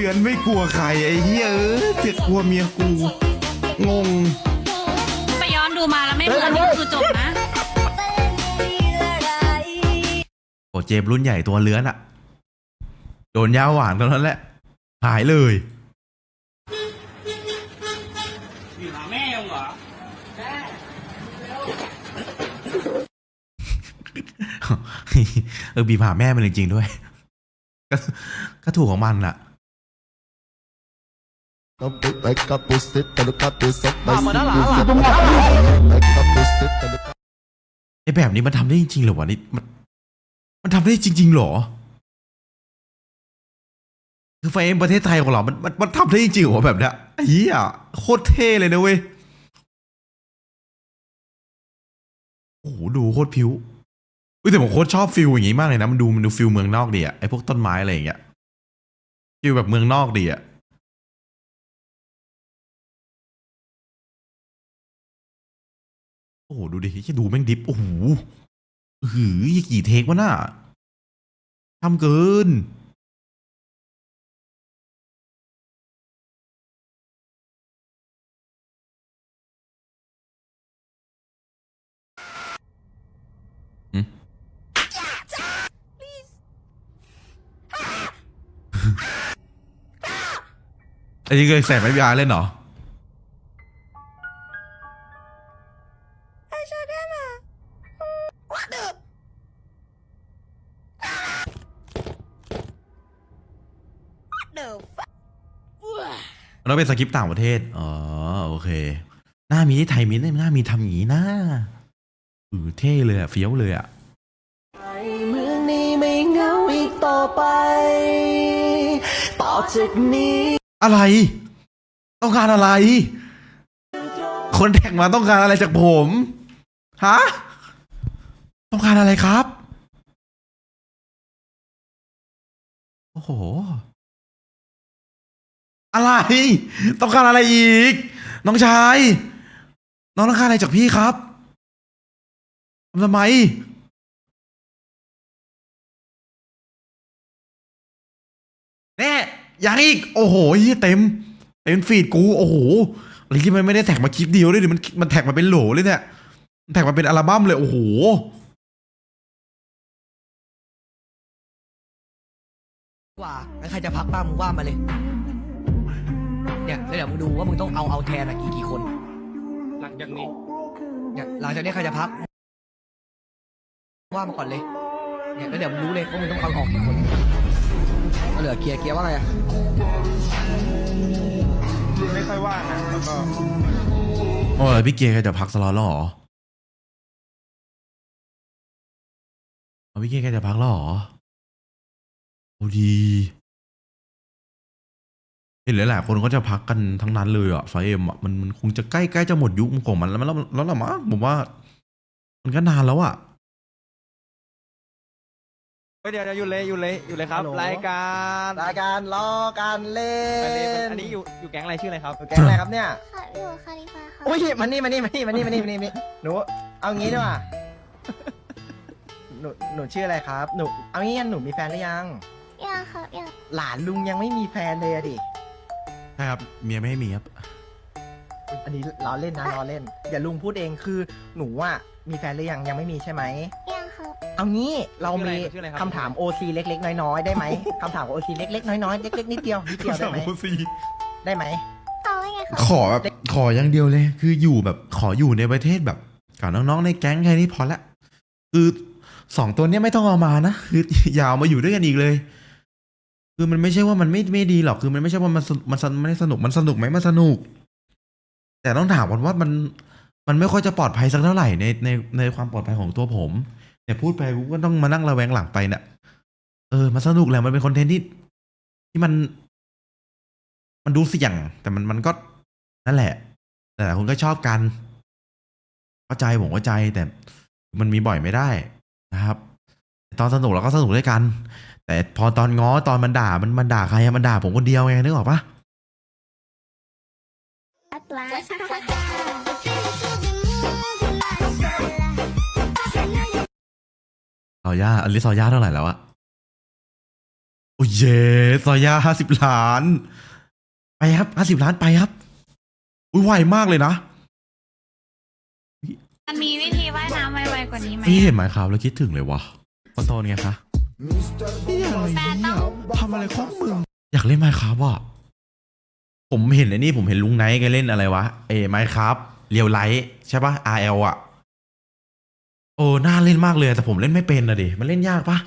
เลือนไม่กลัวใครไอ้เหี้ยเออจะกลัวเมียกู งง ไปย้อนดูมาแล้วไม่เหมือนนี่คือจบนะ โอ้เจมส์รุ่นใหญ่ตัวเลื้อนอะโดนยาหวานตอนนั้นแหละ หายเลย อยู่หาแม่ยังเหรอเออบีบหาแม่มันจริงๆด้วย ก็ก็ถูกของมันอะ Like a pussy, tell a pussy, my Mama, dah lah, Like a pussy, tell a ไอ้แบบนี้มันทำได้จริงๆเหรอวะนี่มันมันทำได้จริงๆเหรอ คือไฟเอ็มประเทศไทยของเรา มันมันมันทำได้จริงๆเหรอแบบเนี้ยไอ้เหี้ยโคตรเท่เลยนะเว้ย โอ้โหดูโคตรพิ้วเฮ้ยแต่ผมโคตรชอบฟิลอย่างงี้มากเลยนะ มันดูมันดูฟิลเมืองนอกดีอะไอ้พวกต้นไม้อะไรอย่างเงี้ยฟิลแบบเมืองนอกดีอะ โอ้โหดูดิแค่ดูแม่งดิฟโอ้โหหือกี่เทควะน่ะทำเกิน อันนี้เคยใส่ไม่ยาเล่นเหรอ เราเป็นสคริปต์ต่างประเทศ อ๋อ โอเค หน้ามีที่ไทยมีหน้ามีทำอย่างนี้นะอือเท่เลยอะเฟี้ยวเลยอะเมืองนี้ไม่เหงาอีกต่อไป ต่อจากนี้อะไร ต้องการอะไร คนแท็กมาต้องการอะไรจากผม ฮะ ต้องการอะไรครับ โอ้โห อะไร ต้องการอะไรอีก น้องชาย น้องต้องการอะไรจากพี่ครับทำทำไมแน่ยังอีก โอ้โหเฮียเต็มเต็มฟีดกู โอ้โหอะไรที่มันไม่ได้แท็กมาคลิปเดียวด้วยดิมันมันแท็กมาเป็นโหลเลยเนี่ยแท็กมาเป็นอัลบั้มเลย โอ้โหว่างั้นใครจะพักบ้างมึงว่ามาเลย เนี่ยแล้วเดี๋ยวมึงดูว่ามึงต้องเอาเอาแทนอะกี่กี่คนหลังจากนี้เนี่ยหลังจากนี้ใครจะพัก ว่ามาก่อนเลยเนี่ยแล้วเดี๋ยวมึงรู้เลยว่ามึงต้องเอาออกกี่คนเอาเหลือเกียร์เกียร์ว่าไงอะไม่ค่อยว่างนะแล้วก็โอ้ยพี่เกียร์แกจะพักสล็อตแล้วเหรอเอาพี่เกียร์แกจะพักแล้วเหรอโอ้ดี เห็นหลายๆคนก็จะพักกันทั้งนั้นเลยอะไฟเอ็มอะมันมันคงจะใกล้ใกล้จะหมดยุคของมันแล้วมันแล้วแล้วละมั้งผมว่า มันก็นานแล้วอะเดี๋ยวเดี๋ยวหยุดเลยหยุดเลยหยุดเลยครับรายการรายการล้อการเล่ไปเลยนอันนี้อยู่อยู่แก๊งอะไรชื่ออะไรครับแกงอะไรครับเนี่ยค่ะอยู่คาลิฟาค่ะโอ้ยมานี่มานี่มานี่มานี่มานี่มานี่มานี่หนูเอางี้ดีกว่าหนูหนูชื่ออะไรครับหนูเอางี้กันหนูมีแฟนหรือยังยังค่ะยังหลานลุงยังไม่มีแฟนเลยอะดิ ใช่ครับเมียไม่ให้มีครับ อันนี้ล้อเล่นนะล้อเล่นอย่าลุงพูดเองคือหนูอะมีแฟนหรือยังยังไม่มีใช่ไหมยังค่ะเอางี้เรามีชื่ออะไรครับ คำถาม OC เล็ก ๆ น้อยๆได้ไหม คำถาม OC เล็กๆน้อยๆเล็กๆนิดเดียวนิดเดียวได้ไหมได้ไหมเอาไว้ไงคะขอแบบขออย่างเดียวเลย คืออยู่แบบขออยู่ในประเทศแบบกับน้องๆในแก๊งแค่นี้พอละ คือสองตัวเนี้ยไม่ต้องเอามานะ คือ อย่าเอามาอยู่ด้วยกันอีกเลย คือมันไม่ใช่ว่ามันไม่ไม่ดีหรอกคือมันไม่ใช่ว่ามันสนุกมันสนไม่ได้สนุกมันสนุกไหมมันสนุก แต่ต้องถามก่อนว่ามันมันไม่ค่อยจะปลอดภัยสักเท่าไหร่ในในในความปลอดภัยของตัวผมแต่ยพูดไปกูก็ต้องมานั่งระแวงหลังไปเนี่ยเออมันสนุกแหละมันเป็นคอนเทนต์ที่ที่มัน มันดูเสี่ยง แต่มันมันก็นั่นแหละ แต่หลายคนก็ชอบกันเข้าใจผมเข้าใจแต่มันมีบ่อยไม่ได้นะครับ ตอนสนุกเราก็สนุกด้วยกัน แต่พอตอนง้อตอนมันด่ามันมันด่าใครอะมันด่าผมคนเดียวไงนึกออกปะอัตลาสซอย่าอลิซอย่าเท่าไหร่แล้วอะโอ้ยเย่ซอยาห้าสิบล้าน ไปครับห้าสิบล้านไปครับ อุ้ยไวมากเลยนะมันมีวิธีว่ายน้ำไวๆกว่านี้ไหมพี่เห็นไหมครับแล้วคิดถึงเลยวะคอนโทรลไงคะ แฟนต้องทำอะไรของมึงอยากเล่นไมค์ครับอะผมเห็นไอ้นี่ผมเห็นลุงไนท์แกเล่นอะไรวะ เอ้ไมค์ครับเรียวไลท์ใช่ปะ RL อะโอ้น่าเล่นมากเลยแต่ผมเล่นไม่เป็นนะดิมันเล่นยากปะ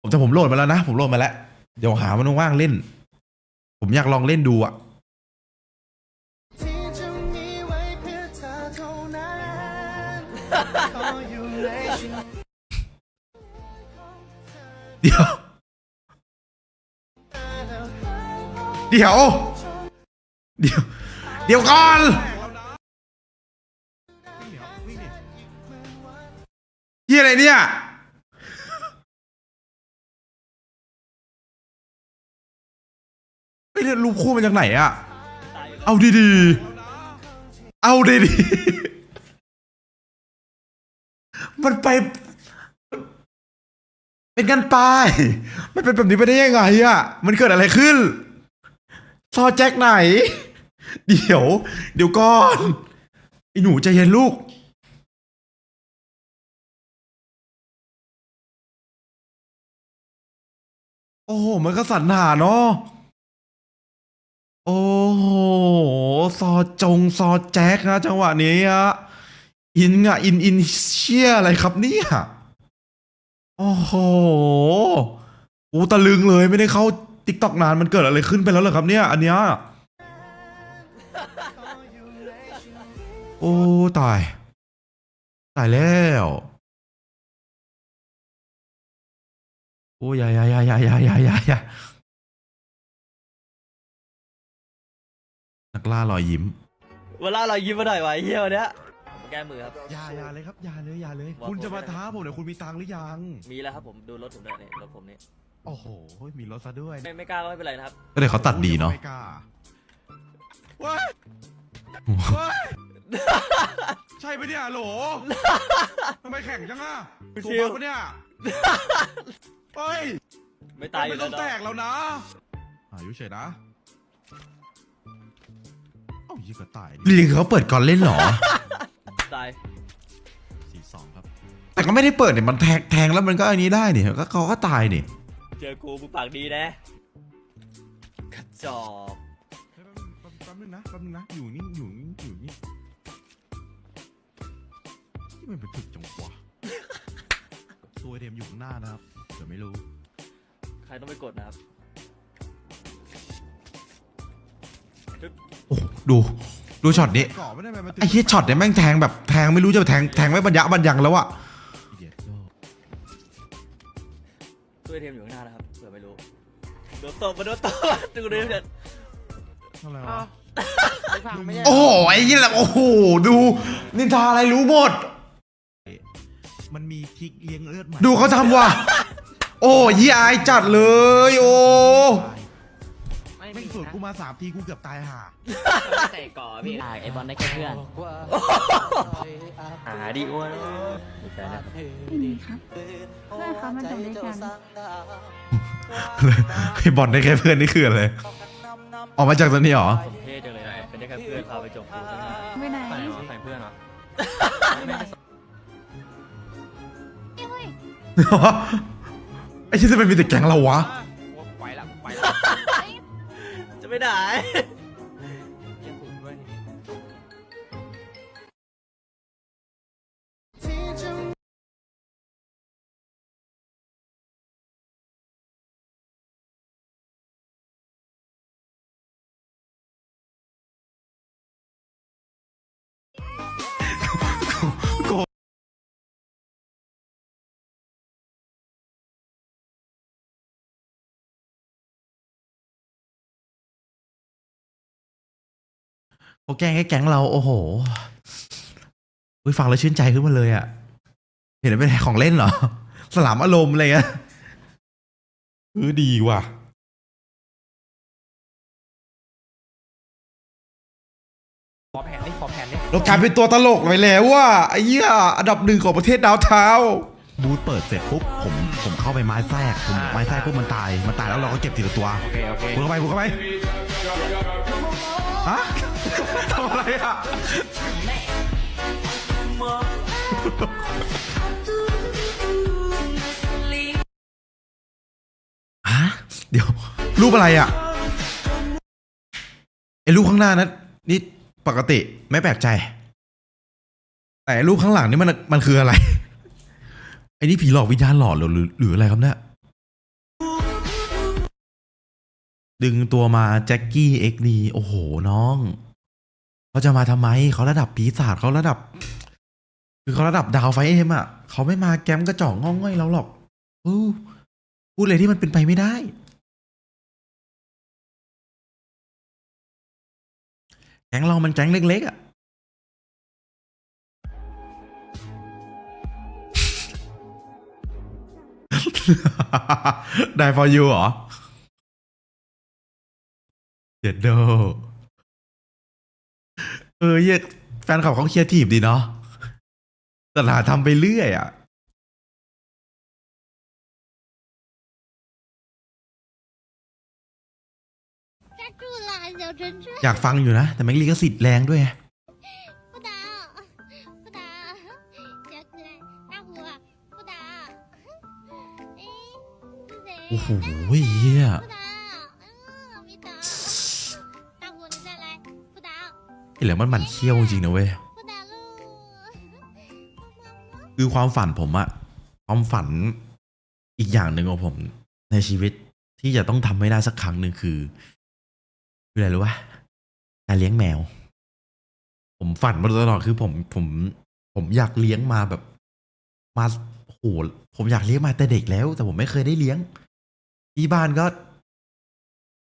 ผมแต่ผมโหลดมาแล้วนะ ผมโหลดมาแล้ว เดี๋ยวหามันว่างๆเล่น ผมอยากลองเล่นดูอะ เดี๋ยว เดี๋ยว เดี๋ยว เดี๋ยวก่อนที่อะไรเนี่ยไม่ได้รูปคู่มาจากไหนอะเอาดีๆ เอาดีๆ มันไป เป็นกันไปมันเป็นแบบนี้ไปได้ยังไงอะมันเกิดอะไรขึ้น ซอแจ็คไหน เดี๋ยว เดี๋ยวก่อนไอ้หนูใจเย็นลูก โอ้โห มันก็สันหาเนาะโอ้โห ซอจงซอแจ็คนะจังหวะนี้อะอินอะอินอินเชี่ยอะไรครับเนี่ย โอ้โหกูตะลึงเลยไม่ได้เข้าติ๊กตอกนานมันเกิดอะไรขึ้นไปแล้วเหรอครับเนี่ยอันเนี้ยโอ้ตาย ตายแล้ว โอ้ยายายายายายายายานักล่ารอยยิ้ม เวลาเรายิ้มมาหน่อยวะไอ้เฮียวันเนี้ย แก้มือครับ อย่าอย่าเลยครับอย่าเลยอย่าเลย บอกคุณจะผมมาไม่ได้ ท้าผมเนี่ยคุณมีตังค์หรือยัง มีแล้วครับผมดูรถผมด้วยนี่รถผมนี่โอ้โห มีรถซะด้วยไม่ไม่กล้าก็ไม่เป็นไรนะครับ ก็เลยเขาตัดดีเนาะ ไม่กล้าว้ายว้ายใช่ปะเนี่ยโหลทำไมแข่งจังอะชิถูวกปะเนี่ยเฮ้ยไม่ตายอไม่ยู่ต้แล้อวงแตเนาะกแล้วนะอายุเฉยนะเอ้ายี่ก็ตายลิงเขาเปิดก่อนเล่นเหรอ ตายสี่สองครับ แต่ก็ไม่ได้เปิดเนี่ยมันแทงแทงแล้วมันก็อันนี้ได้นี่ก็เขาก็ตายนี่เจอกูมึงปากดีนะกระจอกแป๊บแป๊บนึงนะแป๊บนึงนะอยู่นี่อยู่นี่อยู่นี่ที่มันเป็นถึกจังวะตัวเดมอยู่ข้างหน้านะครับเดี๋ยวไม่รู้ ใครต้องไปกดนะครับ โอ้โหดู ดูช็อตนี้ก่อไม่ได้ไหมมันไอ้เฮียช็อตเนี่ยแม่งแทงแบบแทงไม่รู้จะแทงแทงไม่บรรยะบรรยังแล้วอะตู้เทมอยู่ข้างหน้านะครับเผื่อไม่รู้โดนตบมาโดนตบดูดิเด็ดอะไรวะไม่ใช่โอ้โหไอ้เหี้ยแบบโอ้โหดูนินทาอะไรรู้หมด มันมีทิกเลี้ยงเลือดใหม่ดูเขาทำว่ะโอ้ยี่อายจัดเลย โอ้แม่ง สวนกูมาสามทีกูเกือบตายห่าใส่ก่อพี่ไอบอลได้แค่เพื่อนหาดีอ้วนมีแฟนแล้วไม่ดีครับเพื่อนเขามาจบด้วยกันไอ้บอลได้แค่เพื่อนนี่คืออะไรออกมาจากตัวนี้เหรอผมเท่จังเลยนะครับเป็นได้แค่เพื่อนพาไปจบกูซะงั้นไม่ไหนใส่เหรอใส่เพื่อนเหรอเฮ้ยไอ้ที่จะเป็นมีแต่แก๊งเราวะไปละไปละจะ ไม่ได้ เขาแกล้งให้แก๊งเราโอ้โหอุ้ยฟังแล้วชื่นใจขึ้นมาเลยอะเห็นแล้วเป็นของเล่นเหรอ สลามอารมณ์อะไรเงี้ยเออดีว่ะ ขอแผนนี่ขอแผนนี่เรากลายเป็นตัวตลกไปแล้วว่ะไอ้เหี้ยอันดับหนึ่งของประเทศดาวเทาวน์บูธเปิดเสร็จปุ๊บผมผมเข้าไปไม้แทรกผมไม้แทรกปุ๊บมันตาย มันตายแล้วเราก็เก็บทีละตัวโอเคโอเค บุกเข้าไปบุกเข้าไป ฮะทำอะไรอะ ฮะ เดี๋ยว รูปอะไรอะไอ้รูปข้างหน้านั้นนี่ปกติไม่แปลกใจ แต่รูปข้างหลังนี่มันมันคืออะไรไอ้นี่ผีหลอกวิญญาณหลอนหรือหรือหรืออะไรครับเนี่ย ดึงตัวมาแจ็คกี้เอ็กดีโอ้โหน้องเขาจะมาทำไมเขาระดับปีศาจเขาระดับ คือเขาระดับดาวไฟเอ็มอะเขาไม่มาแกมกระจอกง่องง่อยเราหรอกอู้พูดเลยที่มันเป็นไปไม่ได้ แก๊งเรามันแก๊งเล็ก ๆ อะ ได้ for you เหรอ ดโดเออเยกแฟนคลับเขาเคียร์ทีบดีเนาะตลาดทำไปเรื่อยอะอยากฟังอยู่นะ แต่แม็กลีก็สิทธิ์แรงด้วยโอ้โหเฮีย เหลือมันมันเขี้ยวจริงนะเว้ยคือความฝันผมอะความฝันอีกอย่างหนึ่งของผมในชีวิตที่จะต้องทำให้ได้สักครั้งหนึ่งคือคืออะไรรู้ปะการเลี้ยงแมว ผมฝันมาตลอดคือผมผม ผมอยากเลี้ยงมาแบบ มาโหผมอยากเลี้ยงมาแต่เด็กแล้ว แต่ผมไม่เคยได้เลี้ยง ที่บ้านก็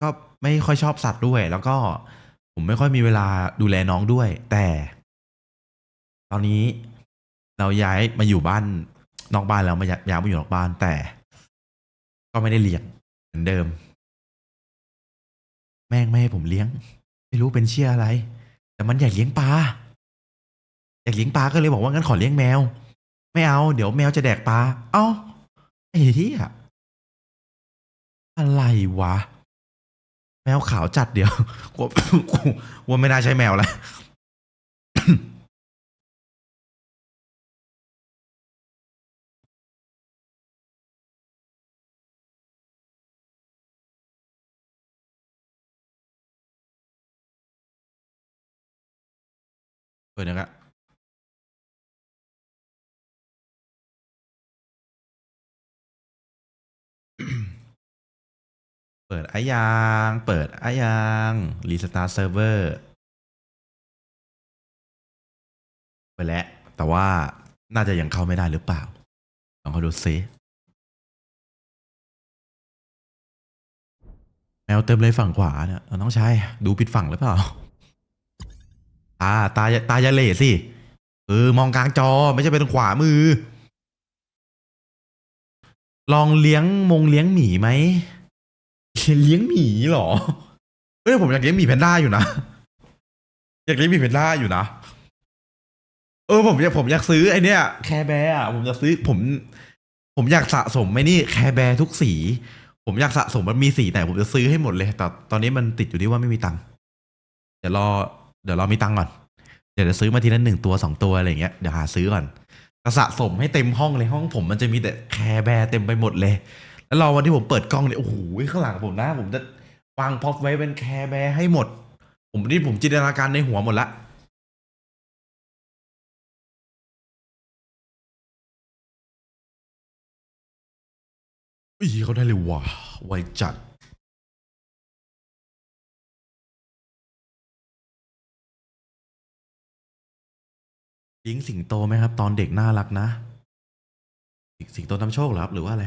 ก็ไม่ค่อยชอบสัตว์ด้วย แล้วก็ ผมไม่ค่อยมีเวลาดูแลน้องด้วย แต่ ตอนนี้เราย้ายมาอยู่บ้านนอกบ้านแล้วมาย้ายมาอยู่นอกบ้านแต่ ก็ไม่ได้เลี้ยงเหมือนเดิม แม่งไม่ให้ผมเลี้ยง ไม่รู้เป็นเชี่ยอะไร แต่มันอยากเลี้ยงปลาอยากเลี้ยงปลาก็เลยบอกว่างั้นขอเลี้ยงแมว ไม่เอา เดี๋ยวแมวจะแดกปลาเอ้าไอ้เหี้ยอะไรวะ แมวขาวจัดเดี๋ยวกลัวกลัวกลัวไม่น่าใช่แมวแล้วเปิดนะครับ เปิดอะยังเปิดอะยังรีสตาร์เซิร์ฟเวอร์ไปแล้ว แต่ว่าน่าจะยังเข้าไม่ได้หรือเปล่า ลองเขาดูซิแมวเต็มเลยฝั่งขวาเนี่ยเอาน้องชายดูผิดฝั่งหรือเปล่า ตาตาตาย่าเล่สิ เออ มองกลางจอไม่ใช่ไปทางขวามือ ลองเลี้ยงมงเลี้ยงหมีไหม เลี้ยงหมีเหรอเฮ้ยผมอยากเลี้ยงหมีแพนด้าอยู่นะ อยากเลี้ยงหมีแพนด้าอยู่นะ เออผมอยากผมอยากซื้อไอเนี้ยแคร์แบร์อะผมอยากซื้อผม ผมอยากสะสมไอ้นี่แคร์แบร์ทุกสี ผมอยากสะสมมันมีสีไหนผมจะซื้อให้หมดเลย แต่ตอนนี้มันติดอยู่ที่ว่าไม่มีตังค์เดี๋ยวรอ เดี๋ยวรอมีตังค์ก่อน เดี๋ยวจะซื้อมาทีละหนึ่งตัวสองตัวอะไรอย่างเงี้ยเดี๋ยวหาซื้อก่อนสะสมให้เต็มห้องเลยห้องผมมันจะมีแต่แคร์แบร์เต็มไปหมดเลย แล้วรอวันที่ผมเปิดกล้องเนี่ยโอ้โหข้างหลังผมนะ ผมจะวางพ็อปไว้เป็นแคร์แบร์ให้หมด ผมนี่ผมจินตนาการในหัวหมดละอุ้ยเขาได้เลยว่ะไวจัดเลี้ยงสิงโตไหมครับ ตอนเด็กน่ารักนะ สิงโตนำโชคเหรอครับ หรือว่าอะไร